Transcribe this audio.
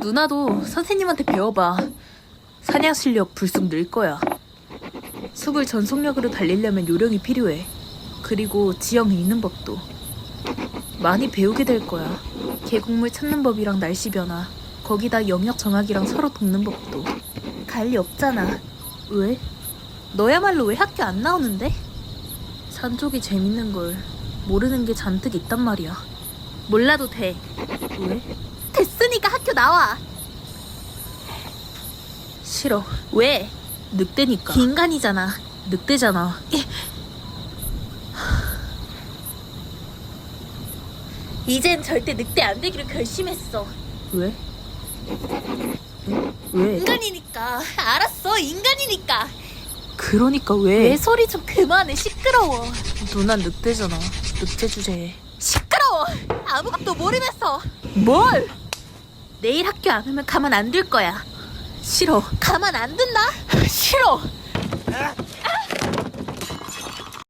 누나도 선생님한테 배워봐. 사냥 실력 불쑥 늘 거야. 숲을 전속력으로 달리려면 요령이 필요해. 그리고 지형이 있는 법도. 많이 배우게 될 거야. 계곡물 찾는 법이랑 날씨 변화. 거기다 영역 정학이랑 서로 돕는 법도. 갈 리 없잖아. 왜? 너야말로 왜 학교 안 나오는데? 산 쪽이 재밌는 걸 모르는 게 잔뜩 있단 말이야. 몰라도 돼. 왜? 나와. 싫어. 왜? 늑대니까. 인간이잖아. 늑대잖아. 이젠 절대 늑대 안 되기로 결심했어. 왜? 왜? 인간이니까 알았어 인간이니까 그러니까 왜? 내 소리 좀 그만해 시끄러워 누난 늑대잖아. 늑대 주제에. 시끄러워 아무것도 모르면서 뭘? 내일 학교 안 오면 가만 안 둘 거야. 싫어. 가만 안 둔다 싫어.